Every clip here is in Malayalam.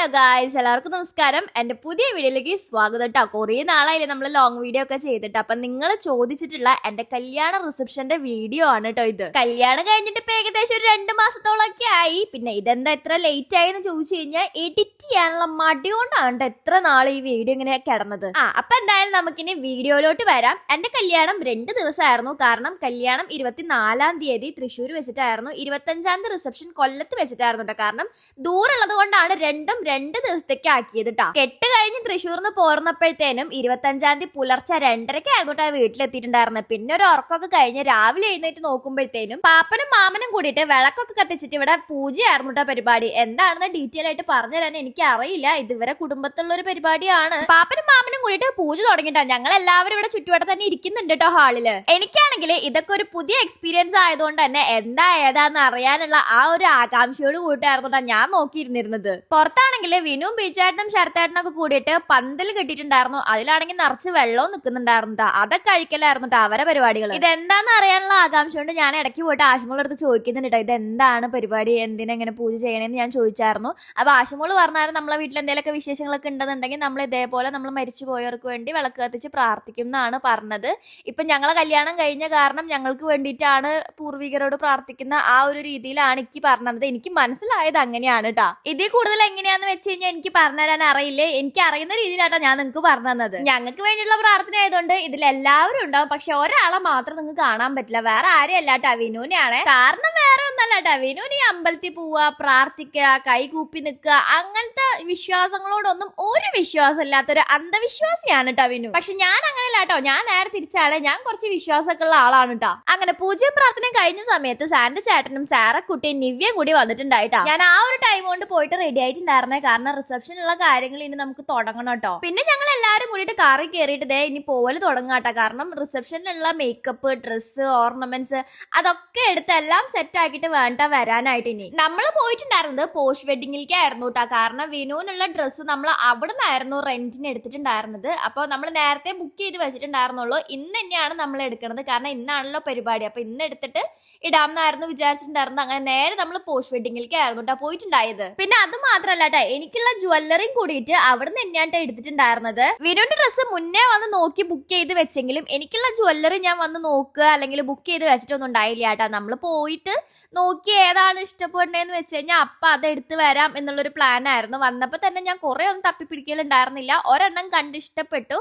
ഹലോ ഗായ്സ് എല്ലാവർക്കും നമസ്കാരം. എന്റെ പുതിയ വീഡിയോയിലേക്ക് സ്വാഗതം കേട്ടോ കുറേ നാളായില്ലേ നമ്മൾ ലോങ് വീഡിയോ ഒക്കെ ചെയ്തിട്ട്. അപ്പം നിങ്ങൾ ചോദിച്ചിട്ടുള്ള എന്റെ കല്യാണ റിസപ്ഷന്റെ വീഡിയോ ആണ് കേട്ടോ ഇത്. കല്യാണം കഴിഞ്ഞിട്ട് ഇപ്പം ഏകദേശം ഒരു രണ്ട് മാസത്തോളമൊക്കെ ആയി. പിന്നെ ഇതെന്താ എത്ര ലേറ്റ് ആയെന്ന് ചോദിച്ചു കഴിഞ്ഞാൽ എഡിറ്റ് ചെയ്യാനുള്ള മടി കൊണ്ടാണ് എത്ര നാൾ ഈ വീഡിയോ ഇങ്ങനെ കിടന്നത്. ആ അപ്പം എന്തായാലും നമുക്കിനി വീഡിയോയിലോട്ട് വരാം. എന്റെ കല്യാണം രണ്ട് ദിവസമായിരുന്നു. കാരണം കല്യാണം ഇരുപത്തിനാലാം തീയതി തൃശ്ശൂർ വെച്ചിട്ടായിരുന്നു. ഇരുപത്തഞ്ചാം തീയതി റിസപ്ഷൻ കൊല്ലത്ത് വെച്ചിട്ടായിരുന്നു കേട്ടോ കാരണം ദൂരമുള്ളത് കൊണ്ടാണ് രണ്ടും രണ്ട് ദിവസത്തേക്ക് ആക്കിയത് കേട്ടോ കെട്ട് കഴിഞ്ഞ് തൃശ്ശൂർന്ന് പോർന്നപ്പോഴത്തേനും ഇരുപത്തഞ്ചാം തീയതി പുലർച്ചെ രണ്ടരക്കായിരുന്നു ആയിക്കോട്ടെ വീട്ടിലെത്തിയിട്ടുണ്ടായിരുന്നു. പിന്നെ ഒരു ഉറക്കമൊക്കെ കഴിഞ്ഞ് രാവിലെ എഴുന്നേറ്റ് നോക്കുമ്പോഴത്തേനും പാപ്പനും മാമനും കൂടിയിട്ട് വിളക്കൊക്കെ കത്തിച്ചിട്ട് ഇവിടെ പൂജയായിരുന്നു കേട്ടോ പരിപാടി. എന്താണെന്ന് ഡീറ്റെയിൽ ആയിട്ട് പറഞ്ഞു തരാൻ എനിക്ക് അറിയില്ല ഇത് ഇവരെ കുടുംബത്തിലുള്ള ഒരു പരിപാടിയാണ്. പാപ്പനും മാമനും കൂടിയിട്ട് പൂജ തുടങ്ങിയിട്ടാ. ഞങ്ങൾ എല്ലാവരും ഇവിടെ ചുറ്റുവട്ടം തന്നെ ഇരിക്കുന്നുണ്ട് കേട്ടോ ഹാളിൽ എനിക്കാണെങ്കിൽ ഇതൊക്കെ ഒരു പുതിയ എക്സ്പീരിയൻസ് ആയതുകൊണ്ട് തന്നെ എന്താ ഏതാന്ന് അറിയാനുള്ള ആ ഒരു ആകാംക്ഷയോട് കൂട്ടായിരുന്നു ട്ടോ ഞാൻ നോക്കിയിരുന്നിരുന്നത്. പുറത്താണെങ്കിൽ വിനുവും ബീച്ചാട്ടനും ശരത്തേട്ടനും ഒക്കെ കൂടിയിട്ട് പന്തൽ കെട്ടിയിട്ടുണ്ടായിരുന്നു. അതിലാണെങ്കിൽ നിറച്ച് വെള്ളവും നിൽക്കുന്നുണ്ടായിരുന്നു അതൊക്കെ കഴിക്കലായിരുന്നു അവരെ പരിപാടികൾ ഇതെന്താന്ന് അറിയാനുള്ള ആകാംക്ഷ കൊണ്ട് ഞാൻ ഇടയ്ക്ക് പോയിട്ട് ആശുമോൾ അടുത്ത് ചോദിക്കുന്നുണ്ട് ഇത് ഇതെന്താണ് പരിപാടി? എന്തിനെ ഇങ്ങനെ പൂജ ചെയ്യണമെന്ന് ഞാൻ ചോദിച്ചായിരുന്നു. അപ്പൊ ആശുമോൾ പറഞ്ഞാലും നമ്മളെ വീട്ടിൽ എന്തെങ്കിലുമൊക്കെ വിശേഷങ്ങളൊക്കെ ഉണ്ടെന്നുണ്ടെങ്കിൽ നമ്മൾ ഇതേപോലെ നമ്മൾ മരിച്ചു പോയവർക്ക് വേണ്ടി വിളക്ക് കത്തിച്ച് പ്രാർത്ഥിക്കും എന്നാണ് പറഞ്ഞത്. ഇപ്പൊ ഞങ്ങളെ കല്യാണം കഴിഞ്ഞ കാരണം ഞങ്ങൾക്ക് വേണ്ടിയിട്ടാണ് പൂർവികരോട് പ്രാർത്ഥിക്കുന്ന ആ ഒരു രീതിയിലാണ് എനിക്ക് പറഞ്ഞത്. എനിക്ക് മനസ്സിലായത് അങ്ങനെയാണ് കേട്ടോ ഇതിൽ കൂടുതൽ എങ്ങനെയാന്ന് വെച്ച് കഴിഞ്ഞാൽ എനിക്ക് പറഞ്ഞുതരാൻ അറിയില്ലേ? എനിക്ക് അറിയുന്ന രീതിയിലാട്ടോ ഞാൻ നിങ്ങൾക്ക് പറഞ്ഞു തന്നത്. ഞങ്ങൾക്ക് വേണ്ടിയുള്ള പ്രാർത്ഥന ആയതുകൊണ്ട് ഇതിൽ എല്ലാവരും ഉണ്ടാവും. പക്ഷെ ഒരാളെ മാത്രം നിങ്ങൾക്ക് കാണാൻ പറ്റില്ല. വേറെ ആരും അല്ലാട്ടോ വിനുവിനെയാണ് കാരണം വേറെ ഒന്നല്ല കേട്ടോ. ഈ അമ്പലത്തിൽ പോവുക പ്രാർത്ഥിക്കുക കൈകൂപ്പി നിൽക്കുക അങ്ങനത്തെ വിശ്വാസങ്ങളോടൊന്നും ഒരു വിശ്വാസം ഇല്ലാത്തൊരു അന്ധവിശ്വാസിയാണ് കേട്ടോ വിനു. പക്ഷെ ഞാൻ അങ്ങനെ കേട്ടോ. ഞാൻ നേരെ തിരിച്ചാണ്. ഞാൻ കുറച്ച് വിശ്വാസമൊക്കെ ഉള്ള ആളാണ് കേട്ടോ. അങ്ങനെ പൂജയും പ്രാർത്ഥന കഴിഞ്ഞ സമയത്ത് സാന്റെ ചേട്ടനും സാറക്കുട്ടിയും നിവ്യയും കൂടി വന്നിട്ടുണ്ടായിട്ടാ. ഞാൻ ആ ഒരു ടൈം കൊണ്ട് പോയിട്ട് റെഡി ആയിട്ടുണ്ടായിരുന്നേ കാരണം റിസപ്ഷനുള്ള കാര്യങ്ങൾ ഇനി നമുക്ക് തുടങ്ങണം കേട്ടോ. പിന്നെ ഞങ്ങൾ എല്ലാവരും കൂടിയിട്ട് കാറിൽ കയറിയിട്ട് ദേ ഇനി പോവൽ തുടങ്ങാട്ടോ കാരണം റിസപ്ഷനിലുള്ള മേക്കപ്പ് ഡ്രസ്സ് ഓർണമെന്റ്സ് അതൊക്കെ എടുത്ത് എല്ലാം സെറ്റ് ആക്കിയിട്ട് വേണ്ട വരാനായിട്ട് ഇനി. നമ്മൾ പോയിട്ടുണ്ടായിരുന്നത് പോസ്റ്റ് വെഡിങ്ങിലേക്കായിരുന്നു കേട്ടോ. കാരണം വിനുവിനുള്ള ഡ്രസ്സ് നമ്മൾ അവിടെ നിന്നായിരുന്നു റെന്റിന് എടുത്തിട്ടുണ്ടായിരുന്നത്. അപ്പോൾ നമ്മൾ നേരത്തെ ബുക്ക് ചെയ്ത് വെച്ചിട്ടുണ്ടായിരുന്നുള്ളൂ. ഇന്ന് തന്നെയാണ് നമ്മൾ എടുക്കുന്നത് കാരണം ഇന്നാണല്ലോ പരിപാടി. അപ്പോൾ ഇന്ന് എടുത്തിട്ട് ഇടാമെന്നായിരുന്നു വിചാരിച്ചിട്ടുണ്ടായിരുന്നത്. അങ്ങനെ നേരെ നമ്മൾ പോസ്റ്റ് വെഡിങ്ങിലേക്കായിരുന്നു കേട്ടോ പോയിട്ടുണ്ടായത്. പിന്നെ അത് മാത്രമല്ല കേട്ടോ. എനിക്കുള്ള ജ്വല്ലറിയും കൂടിയിട്ട് അവിടെ നിന്ന് തന്നെയാണ് ട്ടോ എടുത്തിട്ടുണ്ടായിരുന്നത്. വിനുവിന്റെ ഡ്രസ്സ് മുന്നേ വന്ന് നോക്കി ബുക്ക് ചെയ്ത് വെച്ചെങ്കിലും എനിക്കുള്ള ജ്വല്ലറി ഞാൻ വന്ന് നോക്കുക അല്ലെങ്കിൽ ബുക്ക് ചെയ്ത് വെച്ചിട്ടൊന്നും ഉണ്ടായില്ല കേട്ടോ. നമ്മൾ പോയിട്ട് നോക്കി ഏതാണ് ഇഷ്ടപ്പെടുന്നതെന്ന് വെച്ച് കഴിഞ്ഞാൽ അപ്പം അത് എടുത്ത് വരാം എന്നുള്ളൊരു പ്ലാൻ ആയിരുന്നു. വന്നപ്പോൾ തന്നെ ഞാൻ കുറേ ഒന്നും തപ്പിപ്പിടിക്കലുണ്ടായിരുന്നില്ല. ഒരെണ്ണം കണ്ട് ഇഷ്ടപ്പെട്ടു.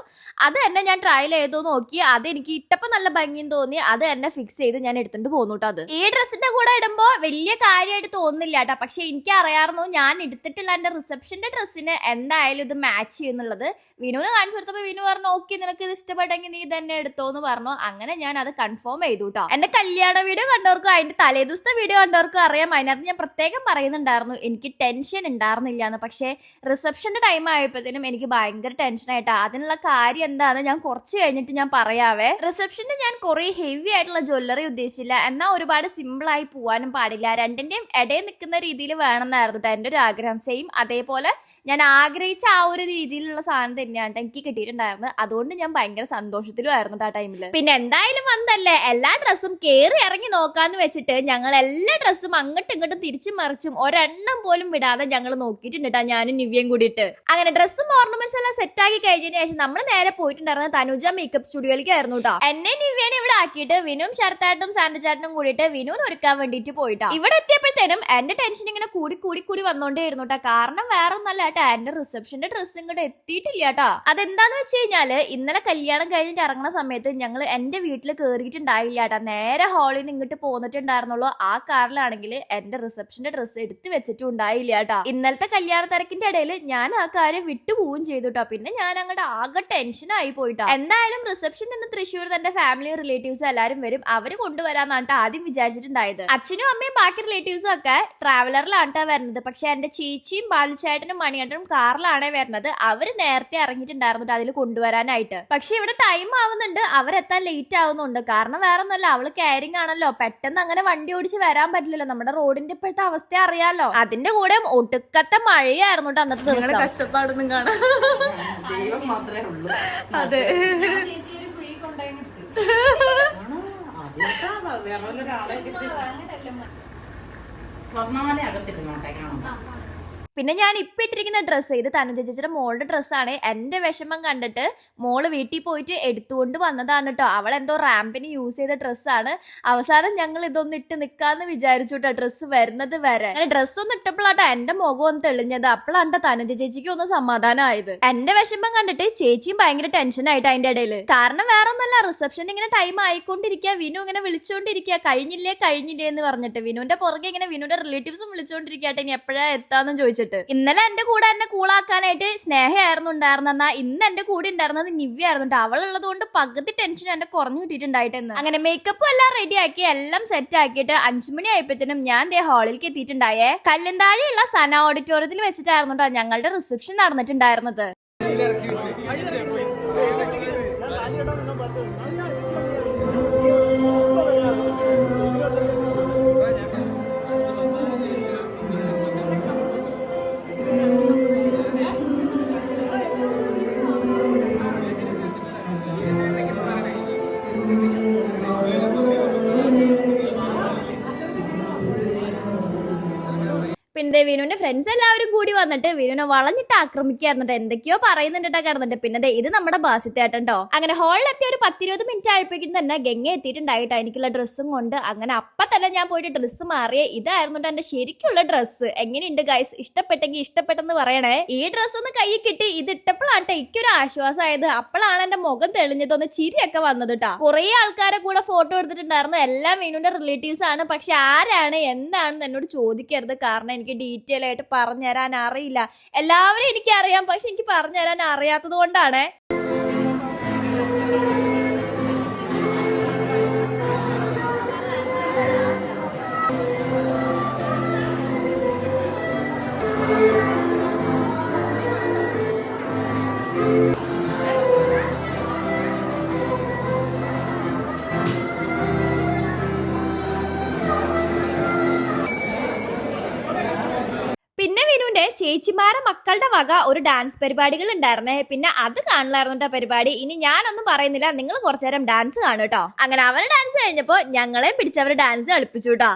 അത് തന്നെ ഞാൻ ട്രയൽ ചെയ്തു നോക്കി. അത് എനിക്ക് ഇട്ടപ്പോൾ നല്ല ഭംഗിയും തോന്നി. അത് തന്നെ ഫിക്സ് ചെയ്ത് ഞാൻ എടുത്തുകൊണ്ട് പോന്നു കേട്ടോ അത്. ഈ ഡ്രസ്സിന്റെ കൂടെ ഇടുമ്പോൾ വലിയ കാര്യമായിട്ട് തോന്നുന്നില്ല കേട്ടോ. പക്ഷെ എനിക്ക് അറിയാമായിരുന്നു ഞാൻ എടുത്തിട്ടുള്ള എന്റെ റിസപ്ഷന്റെ ഡ്രസ്സിന് എന്തായാലും ഇത് മാച്ച് ചെയ്യുന്നുള്ളത്. വിനുവിന് കാണിച്ചു കൊടുത്തപ്പോൾ വിനു പറഞ്ഞു ഓക്കെ നിനക്ക് ഇത് ഇഷ്ടപ്പെട്ടെങ്കിൽ നീ തന്നെ എടുത്തോ എന്ന് പറഞ്ഞു. അങ്ങനെ ഞാൻ അത് കൺഫേം ചെയ്തു കേട്ടോ എന്റെ കല്യാണ വീഡിയോ കണ്ടവർക്കും അതിന്റെ തലേദിവസത്തെ വീഡിയോ കണ്ടവർക്കും അറിയാം. അതിനകത്ത് ഞാൻ പ്രത്യേകം പറയുന്നുണ്ടായിരുന്നു എനിക്ക് ടെൻഷൻ ഉണ്ടായിരുന്നില്ല എന്ന്. പക്ഷേ റിസപ്ഷന്റെ ടൈം ആയപ്പോഴത്തേനും എനിക്ക് ഭയങ്കര ടെൻഷനായിട്ടാ അതിനുള്ള കാര്യം എന്താണെന്ന് ഞാൻ കുറച്ച് കഴിഞ്ഞിട്ട് ഞാൻ പറയാവേ. റിസപ്ഷന് ഞാൻ കുറെ ഹെവി ആയിട്ടുള്ള ജ്വല്ലറി ഉദ്ദേശിച്ചില്ല. എന്നാൽ ഒരുപാട് സിമ്പിൾ ആയി പോവാനും പാടില്ല. രണ്ടിന്റെയും ഇടയിൽ നിൽക്കുന്ന രീതിയിൽ വേണമെന്നായിരുന്നു കേട്ടോ എന്റെ ഒരു ആഗ്രഹം. സെയിം അതേപോലെ ഞാൻ ആഗ്രഹിച്ച ആ ഒരു രീതിയിലുള്ള സാധനം തന്നെയാണ് എനിക്ക് കിട്ടിയിട്ടുണ്ടായിരുന്നത്. അതുകൊണ്ട് ഞാൻ ഭയങ്കര സന്തോഷത്തിലും ആയിരുന്നു ആ ടൈമിൽ പിന്നെ എന്തായാലും വന്നല്ലേ? എല്ലാ ഡ്രസ്സും കയറി ഇറങ്ങി നോക്കാന്ന് വെച്ചിട്ട് ഞങ്ങൾ എല്ലാ ഡ്രസ്സും അങ്ങോട്ടും ഇങ്ങോട്ടും തിരിച്ചും മറിച്ചും ഒരെണ്ണം പോലും വിടാതെ ഞങ്ങൾ നോക്കിയിട്ടുണ്ട് ഞാനും നിവ്യയും കൂടിയിട്ട്. അങ്ങനെ ഡ്രസ്സും ഓർണമെന്റ്സ് എല്ലാം സെറ്റ് ആക്കി കഴിഞ്ഞതിന് ശേഷം നമ്മൾ നേരെ പോയിട്ടുണ്ടായിരുന്നത് തനുജ മേക്കപ്പ് സ്റ്റുഡിയോയിലേക്ക് ആയിരുന്നു കേട്ടോ. എന്നെ നിവ്യനെ ഇവിടെ ആക്കിയിട്ട് വിനും ശരത്തായിട്ടും സാൻഡചാട്ടനും കൂടിയിട്ട് വിനുവിന് ഒരുക്കാൻ വേണ്ടിയിട്ട് പോയിട്ടാ. ഇവിടെ എത്തിയപ്പോഴത്തേനും എന്റെ ടെൻഷൻ ഇങ്ങനെ കൂടി കൂടി കൂടി വന്നോണ്ടേ ഇരുന്നു കേട്ടോ. കാരണം വേറെ ഒന്നല്ല കേട്ടോ. എന്റെ റിസപ്ഷന്റെ ഡ്രസ്സ് ഇങ്ങോട്ട് എത്തിയിട്ടില്ല കേട്ടോ. അതെന്താന്ന് വെച്ച് കഴിഞ്ഞാൽ ഇന്നലെ കല്യാണം കഴിഞ്ഞിട്ട് ഇറങ്ങുന്ന സമയത്ത് ഞങ്ങൾ എന്റെ വീട്ടിൽ കയറിയിട്ടുണ്ടായില്ല കേട്ടോ. നേരെ ഹാളിൽ നിന്ന് ഇങ്ങോട്ട് പോന്നിട്ടുണ്ടായിരുന്നുള്ളൂ. ആ കാറിലാണെങ്കിൽ എന്റെ റിസപ്ഷന്റെ ഡ്രസ്സ് എടുത്തു വെച്ചിട്ടും ഉണ്ടായില്ല കേട്ടോ. ഇന്നലത്തെ കല്യാണ തിരക്കിന്റെ ഇടയിൽ ഞാൻ ആ കാര്യം വിട്ടുപോവുകയും ചെയ്തു കേട്ടോ. പിന്നെ ഞാൻ അങ്ങോട്ട് ആകെ ടെൻഷൻ ആയി പോയിട്ടോ എന്തായാലും റിസപ്ഷൻ നിന്ന് തൃശ്ശൂർ എന്റെ ഫാമിലി റിലേറ്റീവ്സ് എല്ലാവരും വരും. അവർ കൊണ്ടുവരാന്നാണ് ആദ്യം വിചാരിച്ചിട്ടുണ്ടായത്. അച്ഛനും അമ്മയും ബാക്കി റിലേറ്റീവ്സും ഒക്കെ ട്രാവലറിലാണ് വരുന്നത്. പക്ഷെ എന്റെ ചേച്ചിയും ബാലുചേട്ടനും മണിയേട്ടനും കാറിലാണ് വരുന്നത്. അവർ നേരത്തെ ഇറങ്ങിയിട്ടുണ്ടായിരുന്നു ട്ടോ അതിൽ കൊണ്ടുവരാനായിട്ട്. പക്ഷെ ഇവിടെ ടൈം ആവുന്നുണ്ട്. അവരെത്താൻ ലേറ്റ് ആവുന്നുണ്ട്. കാരണം വേറെ ഒന്നല്ല അവൾ കാരിങ് ആണല്ലോ. പെട്ടെന്ന് അങ്ങനെ വണ്ടി ഓടിച്ച് വരാൻ പറ്റില്ലല്ലോ. നമ്മുടെ റോഡിന്റെ ഇപ്പോഴത്തെ അവസ്ഥ അറിയാലോ. അതിന്റെ കൂടെ ഒടുക്കത്തെ മഴയായിരുന്നു കേട്ടോ അന്നത്തെ നിങ്ങളുടെ ദിവസം. കഷ്ടപ്പാടൊന്നും കാണാം. ദൈവം മാത്രമേ ഉള്ളൂ. അതെ. സ്വർണമാല അകത്തിരുന്നോട്ടെ കാണാം പിന്നെ ഞാൻ ഇപ്പൊ ഇട്ടിരിക്കുന്ന ഡ്രസ്സ് ഇത് തനുജ ചേച്ചിയുടെ മോളുടെ ഡ്രസ്സാണ് എന്റെ വിഷമം കണ്ടിട്ട് മോൾ വീട്ടിൽ പോയിട്ട് എടുത്തുകൊണ്ട് വന്നതാണ് കേട്ടോ അവൾ എന്തോ റാമ്പിന് യൂസ് ചെയ്ത ഡ്രസ്സാണ് അവസാനം ഞങ്ങൾ ഇതൊന്നും ഇട്ട് നിക്കാന്ന് വിചാരിച്ചു കേട്ടോ ഡ്രസ്സ് വരുന്നത് വരെ. അങ്ങനെ ഡ്രസ്സ് ഒന്ന് ഇട്ടപ്പോഴാട്ടോ എന്റെ മുഖം ഒന്ന് തെളിഞ്ഞത്. അപ്പോഴാണ് തനുജ ചേച്ചിക്ക് ഒന്ന് സമാധാനമായത് എന്റെ വിഷമം കണ്ടിട്ട് ചേച്ചിയും ഭയങ്കര ടെൻഷൻ ആയിട്ട് അതിന്റെ ഇടയിൽ കാരണം വേറെ ഒന്നല്ല റിസപ്ഷൻ ഇങ്ങനെ ടൈം ആയിക്കൊണ്ടിരിക്കുക വിനു ഇങ്ങനെ വിളിച്ചുകൊണ്ടിരിക്കുക കഴിഞ്ഞില്ലേ കഴിഞ്ഞില്ലേ എന്ന് പറഞ്ഞിട്ട് വിനുവിന്റെ പുറകെ ഇങ്ങനെ വിനുവിന്റെ റിലേറ്റീവ്സും വിളിച്ചുകൊണ്ടിരിക്കട്ടെ ഇനി എപ്പോഴാ എത്താന്ന് ചോദിച്ചിട്ട്. ഇന്നലെ എന്റെ കൂടെ എന്നെ കൂളാക്കാനായിട്ട് സ്നേഹയായിരുന്നു ഉണ്ടായിരുന്നെന്നാ ഇന്ന് എന്റെ കൂടെ ഉണ്ടായിരുന്നത് നിവ്യ ആയിരുന്നു അവൾ അവളുള്ളത് കൊണ്ട് പകുതി ടെൻഷൻ എന്റെ കുറഞ്ഞു കിട്ടിയിട്ടുണ്ടായിട്ടെന്ന്. അങ്ങനെ മേക്കപ്പും എല്ലാം റെഡിയാക്കി എല്ലാം സെറ്റ് ആക്കിയിട്ട് അഞ്ചു മണി ആയപ്പോഴത്തേനും ഞാൻ ദേ ഹാളിലേക്ക് എത്തിയിട്ടുണ്ടായേ. കല്ലന്താഴെയുള്ള സന ഓഡിറ്റോറിയത്തിൽ വെച്ചിട്ടായിരുന്നു കേട്ടോ ഞങ്ങളുടെ റിസപ്ഷൻ നടന്നിട്ടുണ്ടായിരുന്നത്. പിന്നെ വിനുവിന്റെ ഫ്രണ്ട്സ് എല്ലാവരും കൂടി വന്നിട്ട് വിനുവിനെ വളഞ്ഞിട്ട് ആക്രമിക്കായിരുന്നിട്ട് എന്തൊക്കെയോ പറയുന്നുണ്ട് കിടന്നിട്ട്. പിന്നെ ഇത് നമ്മുടെ ബാസിത്തേട്ടൻ അങ്ങനെ ഹാളിൽ എത്തിയ ഒരു പത്തിരുപത് മിനിറ്റ് ആയപ്പോഴേക്കും തന്നെ ഗംഗ എത്തിയിട്ടുണ്ടായിട്ടോ എനിക്കുള്ള ഡ്രസ്സും കൊണ്ട്. അങ്ങനെ അപ്പൊ തന്നെ ഞാൻ പോയിട്ട് ഡ്രസ്സ് മാറിയ. ഇതായിരുന്നു എന്റെ ശരിക്കുള്ള ഡ്രസ്സ് എങ്ങനെയുണ്ട് ഗൈസ് ഇഷ്ടപ്പെട്ടെങ്കിൽ ഇഷ്ടപ്പെട്ടെന്ന് പറയണേ. ഈ ഡ്രസ്സ് ഒന്ന് കയ്യിൽ കിട്ടി. ഇത് ഇട്ടപ്പോഴാണ് എനിക്കൊരു ആശ്വാസമായത് അപ്പോഴാണ് എന്റെ മുഖം തെളിഞ്ഞത്. ഒന്ന് ചിരിയൊക്കെ വന്നത് കേട്ടോ കുറെ ആൾക്കാരെ കൂടെ ഫോട്ടോ എടുത്തിട്ടുണ്ടായിരുന്നു. എല്ലാം വിനുവിന്റെ റിലേറ്റീവ്സ് ആണ്. പക്ഷെ ആരാണ്? എന്താണെന്ന് എന്നോട് ചോദിക്കരുത്. കാരണം എനിക്ക് ഡീറ്റെയിൽ ആയിട്ട് പറഞ്ഞുതരാൻ അറിയില്ല. എല്ലാവരും എനിക്കറിയാം പക്ഷെ എനിക്ക് പറഞ്ഞുതരാൻ അറിയാത്തത് കൊണ്ടാണ്. മക്കളുടെ വക ഒരു ഡാൻസ് പരിപാടികൾ ഉണ്ടായിരുന്നേ പിന്നെ അത് കാണില്ലായിരുന്നു കേട്ടോ പരിപാടി. ഇനി ഞാനൊന്നും പറയുന്നില്ല. നിങ്ങൾ കുറച്ചു നേരം ഡാൻസ് കാണൂട്ടോ. അങ്ങനെ അവന് ഡാൻസ് കഴിഞ്ഞപ്പോ ഞങ്ങളെയും പിടിച്ചവര് ഡാൻസ് കളിപ്പിച്ചു കേട്ടോ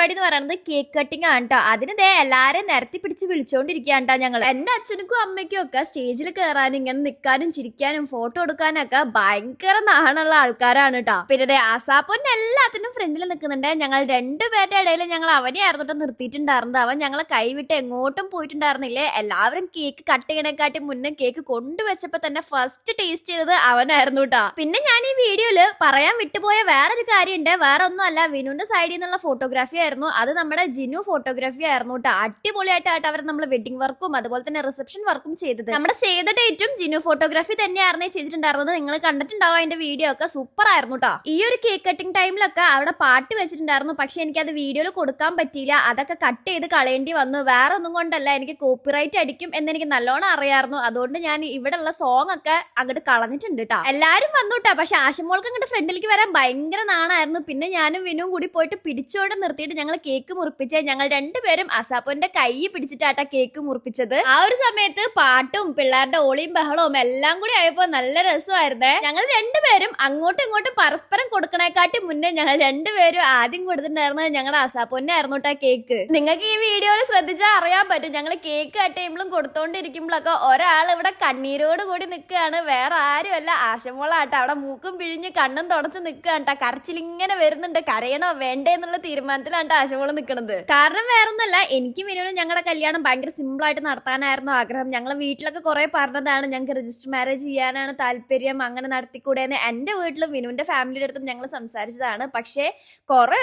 പരിപാടി എന്ന് പറയുന്നത് കേക്ക് കട്ടിംഗ് ആണ് കേട്ടോ അതിന് ദേ നിരത്തി പിടിച്ച് വിളിച്ചോണ്ടിരിക്കുകയാണ് കേട്ടോ ഞങ്ങൾ എന്റെ അച്ഛനക്കും അമ്മയ്ക്കും ഒക്കെ സ്റ്റേജിൽ കയറാനും ഇങ്ങനെ നിൽക്കാനും ചിരിക്കാനും ഫോട്ടോ എടുക്കാനൊക്കെ ഭയങ്കര നാണുള്ള ആൾക്കാരാണ് കേട്ടോ പിന്നെ ദേ ആസാപ്പൊന്നെ എല്ലാത്തിനും ഫ്രണ്ടിൽ നിൽക്കുന്നുണ്ട് ഞങ്ങൾ രണ്ടുപേരുടെ ഇടയിൽ ഞങ്ങൾ അവനെയായിരുന്നു കേട്ടോ നിർത്തിയിട്ടുണ്ടായിരുന്നത്. അവൻ ഞങ്ങളെ കൈവിട്ട് എങ്ങോട്ടും പോയിട്ടുണ്ടായിരുന്നില്ലേ? എല്ലാവരും കേക്ക് കട്ട് ചെയ്യണേക്കാട്ടി മുന്നേ കേക്ക് കൊണ്ടുവച്ചപ്പോ തന്നെ ഫസ്റ്റ് ടേസ്റ്റ് ചെയ്തത് അവനായിരുന്നു കേട്ടോ പിന്നെ ഞാൻ ഈ വീഡിയോയിൽ പറയാൻ വിട്ടുപോയ വേറൊരു കാര്യമുണ്ട്. വേറെ ഒന്നും അല്ല വിനുവിന്റെ സൈഡിൽ നിന്നുള്ള ഫോട്ടോഗ്രാഫി ആയിരുന്നു. അത് നമ്മുടെ ജിനു ഫോട്ടോഗ്രാഫി ആയിരുന്നു കേട്ടോ അടിപൊളിയായിട്ടായിട്ട് അവർ നമ്മൾ വെഡിങ് വർക്കും അതുപോലെ തന്നെ റിസപ്ഷൻ വർക്കും ചെയ്തത്. നമ്മുടെ സേവ് ഡേറ്റും ജിനു ഫോട്ടോഗ്രാഫി തന്നെയായിരുന്നു ചെയ്തിട്ടുണ്ടായിരുന്നത്. നിങ്ങൾ കണ്ടിട്ടുണ്ടാവും അതിന്റെ വീഡിയോ ഒക്കെ. സൂപ്പർ ആയിരുന്നു കേട്ടോ ഈ ഒരു കേക്ക് കട്ടിംഗ് ടൈമിലൊക്കെ അവിടെ പാട്ട് വെച്ചിട്ടുണ്ടായിരുന്നു. പക്ഷെ എനിക്ക് അത് വീഡിയോയിൽ കൊടുക്കാൻ പറ്റിയില്ല. അതൊക്കെ കട്ട് ചെയ്ത് കളയേണ്ടി വന്നു. വേറെ ഒന്നും കൊണ്ടല്ല. എനിക്ക് കോപ്പിറൈറ്റ് അടിക്കും എന്ന് എനിക്ക് നല്ലോണം അറിയായിരുന്നു. അതുകൊണ്ട് ഞാൻ ഇവിടെ ഉള്ള സോങ് ഒക്കെ അങ്ങോട്ട് കളഞ്ഞിട്ടുണ്ട് കേട്ടോ എല്ലാവരും വന്നു കേട്ടോ പക്ഷെ ആശമോൾക്ക് അങ്ങോട്ട് ഫ്രണ്ടിലേക്ക് വരാൻ ഭയങ്കര നാണായിരുന്നു. പിന്നെ ഞാനും വിനുവും കൂടി പോയിട്ട് പിടിച്ചോണ്ട് നിർത്തിയിട്ട് ഞങ്ങൾ കേക്ക് മുറിപ്പിച്ച് ഞങ്ങൾ രണ്ടുപേരും അസാപ്പോന്റെ കൈ പിടിച്ചിട്ടാട്ടാ കേക്ക് മുറിപ്പിച്ചത്. ആ ഒരു സമയത്ത് പാട്ടും പിള്ളേരുടെ ഓളിയും ബഹളവും എല്ലാം കൂടി ആയപ്പോ നല്ല രസമായിരുന്നേ. ഞങ്ങൾ രണ്ടുപേരും അങ്ങോട്ടും ഇങ്ങോട്ടും പരസ്പരം കൊടുക്കണേക്കാട്ടി മുന്നേ ഞങ്ങൾ രണ്ടുപേരും ആദ്യം കൊടുത്തിട്ടുണ്ടായിരുന്നത് ഞങ്ങളുടെ അസാപ്പൊന്നെ ആയിരുന്നു കേക്ക്. നിങ്ങൾക്ക് ഈ വീഡിയോയിൽ ശ്രദ്ധിച്ചാൽ അറിയാൻ പറ്റും. ഞങ്ങൾ കേക്ക് കട്ട് ചെയ്യുമ്പോഴും കൊടുത്തോണ്ടിരിക്കുമ്പോഴൊക്കെ ഒരാൾ ഇവിടെ കണ്ണീരോട് കൂടി നിൽക്കുകയാണ്. വേറെ ആരുമല്ല. ആശമോളാട്ടോ അവിടെ മൂക്കും പിഴിഞ്ഞ് കണ്ണും തുടച്ച് നിൽക്കുകയാണ് കരച്ചിലിങ്ങനെ വരുന്നുണ്ട്. കരയണോ വേണ്ടേ എന്നുള്ള തീരുമാനത്തിലാണ് കേട്ടോ ആശമോൾ നിൽക്കുന്നത് കാരണം വേറൊന്നല്ല എനിക്കും വിനോദം ഞങ്ങളുടെ കല്യാണം ഭയങ്കര സിമ്പിൾ ആയിട്ട് നടത്താനായിരുന്നു ആഗ്രഹം. ഞങ്ങൾ വീട്ടിലൊക്കെ കുറെ പറഞ്ഞതാണ് ഞങ്ങൾക്ക് രജിസ്റ്റർ മാരേജ് ചെയ്യാനാണ് താല്പര്യം അങ്ങനെ നടത്തിക്കൂടെ എന്ന് എന്റെ വീട്ടിലും വിനുവിന്റെ ഫാമിലിയുടെ അടുത്തും ഞങ്ങൾ സംസാരിച്ചതാണ്. പക്ഷേ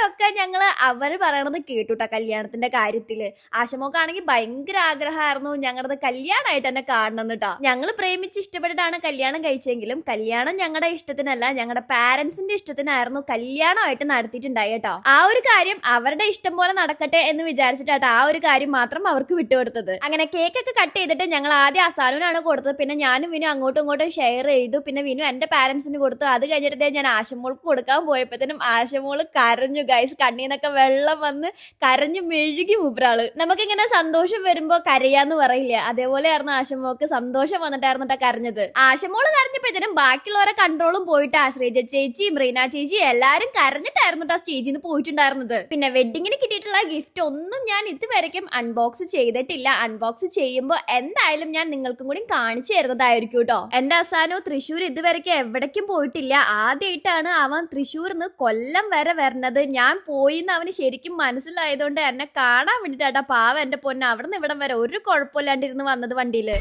ഒക്കെ ഞങ്ങൾ അവർ പറയണത് കേട്ടുട്ടാ കല്യാണത്തിന്റെ കാര്യത്തിൽ ആശമോക്കാണെങ്കിൽ ഭയങ്കര ആഗ്രഹമായിരുന്നു ഞങ്ങളുടെ കല്യാണമായിട്ട് തന്നെ കാണണം കേട്ടോ ഞങ്ങൾ പ്രേമിച്ച് ഇഷ്ടപ്പെട്ടിട്ടാണ് കല്യാണം കഴിച്ചെങ്കിലും കല്യാണം ഞങ്ങളുടെ ഇഷ്ടത്തിനല്ല ഞങ്ങളുടെ പാരന്റ്സിന്റെ ഇഷ്ടത്തിനായിരുന്നു കല്യാണമായിട്ട് നടത്തിയിട്ടുണ്ടായി കേട്ടോ ആ ഒരു കാര്യം അവരുടെ ഇഷ്ടം പോലെ നടക്കട്ടെ എന്ന് വിചാരിച്ചിട്ടാട്ടോ ആ ഒരു കാര്യം മാത്രം അവർക്ക് വിട്ടുകൊടുത്തത്. അങ്ങനെ കേക്ക് ഒക്കെ കട്ട് ചെയ്തിട്ട് ഞങ്ങൾ ആദ്യം അസാനുവിനാണ് കൊടുത്തത്. പിന്നെ ഞാനും വിനു അങ്ങോട്ടും ഇങ്ങോട്ടും ഷെയർ ചെയ്തു. പിന്നെ വിനു എന്റെ പാരന്റ്സിന് കൊടുത്തു. അത് കഴിഞ്ഞിട്ട് ഞാൻ ആശമോൾക്ക് കൊടുക്കാൻ പോയപ്പോഴത്തേനും ആശമോൾ കരഞ്ഞു. ഗൈസ് കണ്ണീന്നൊക്കെ വെള്ളം വന്ന് കരഞ്ഞു മെഴുകി മൂപ്പരാൾ. നമുക്കിങ്ങനെ സന്തോഷം വരുമ്പോ കരയാന്ന് പറയില്ല. അതേപോലെയായിരുന്നു ആശമോക്ക് സന്തോഷം വന്നിട്ടായിരുന്നിട്ട് കരഞ്ഞത്. ആശമോൾ കരഞ്ഞപ്പോഴത്തേനും ബാക്കിയുള്ളവരെ കൺട്രോളും പോയിട്ട് ആശ്രയിച്ച ചേച്ചിയും റീന ചേച്ചി എല്ലാരും കരഞ്ഞിട്ടായിരുന്നു സ്റ്റേജിൽ നിന്ന് പോയിട്ടുണ്ടായിരുന്നത്. പിന്നെ വെഡിങ്ങിന് കിട്ടിയിട്ടുള്ള ഗിഫ്റ്റ് ഒന്നും ഞാൻ ഇതുവരെക്കും അൺബോക്സ് ചെയ്തിട്ടില്ല. അൺബോക്സ് ചെയ്യുമ്പോൾ എന്തായാലും ഞാൻ നിങ്ങൾക്കും കൂടി കാണിച്ചു തരുന്നതായിരിക്കും കേട്ടോ എന്റെ അസാനോ തൃശ്ശൂർ ഇതുവരെക്കും എവിടേക്കും പോയിട്ടില്ല. ആദ്യമായിട്ടാണ് അവൻ തൃശ്ശൂർ നിന്ന് കൊല്ലം വരെ വരുന്നത്. ഞാൻ പോയി എന്ന് അവന് ശരിക്കും മനസ്സിലായതുകൊണ്ട് എന്നെ കാണാൻ വേണ്ടിട്ടാ പാവ എന്റെ പൊന്നെ അവിടെ നിന്ന് ഇവിടം വരെ ഒരു കുഴപ്പമില്ലാണ്ടിരുന്ന് വന്നത് വണ്ടിയിൽ.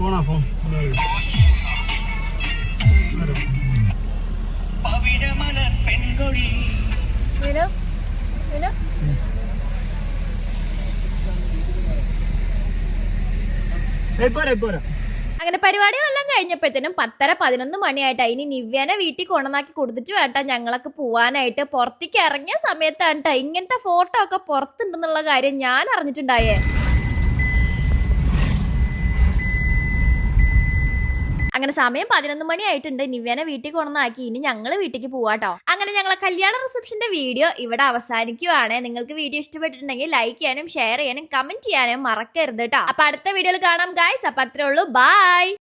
ഫോണാ ഫോൺ. അങ്ങനെ പരിപാടികളെല്ലാം കഴിഞ്ഞപ്പോഴത്തേനും പത്തര പതിനൊന്ന് മണിയായിട്ടാ. ഇനി നിവ്യനെ വീട്ടിൽ കൊണ്ടുവന്നാക്കി കൊടുത്തിട്ട് വേട്ടാ ഞങ്ങളൊക്കെ പോവാനായിട്ട്. പുറത്തേക്ക് ഇറങ്ങിയ സമയത്താണ് ഇങ്ങനത്തെ ഫോട്ടോ ഒക്കെ പുറത്തുണ്ടെന്നുള്ള കാര്യം ഞാൻ അറിഞ്ഞിട്ടുണ്ടായേ. അങ്ങനെ സമയം പതിനൊന്ന് മണി ആയിട്ടുണ്ട്. നിവ്യനെ വീട്ടിൽ കൊണ്ടുവന്നാക്കി. ഇനി ഞങ്ങൾ വീട്ടിലേക്ക് പോവാട്ടോ അങ്ങനെ ഞങ്ങളെ കല്യാണ റിസപ്ഷന്റെ വീഡിയോ ഇവിടെ അവസാനിക്കുവാണ്. നിങ്ങൾക്ക് വീഡിയോ ഇഷ്ടപ്പെട്ടിട്ടുണ്ടെങ്കിൽ ലൈക്ക് ചെയ്യാനും ഷെയർ ചെയ്യാനും കമന്റ് ചെയ്യാനും മറക്കരുത് കേട്ടോ അപ്പൊ അടുത്ത വീഡിയോയിൽ കാണാം ഗായ്സ് അപ്പൊ അത്രേ ഉള്ളൂ. ബൈ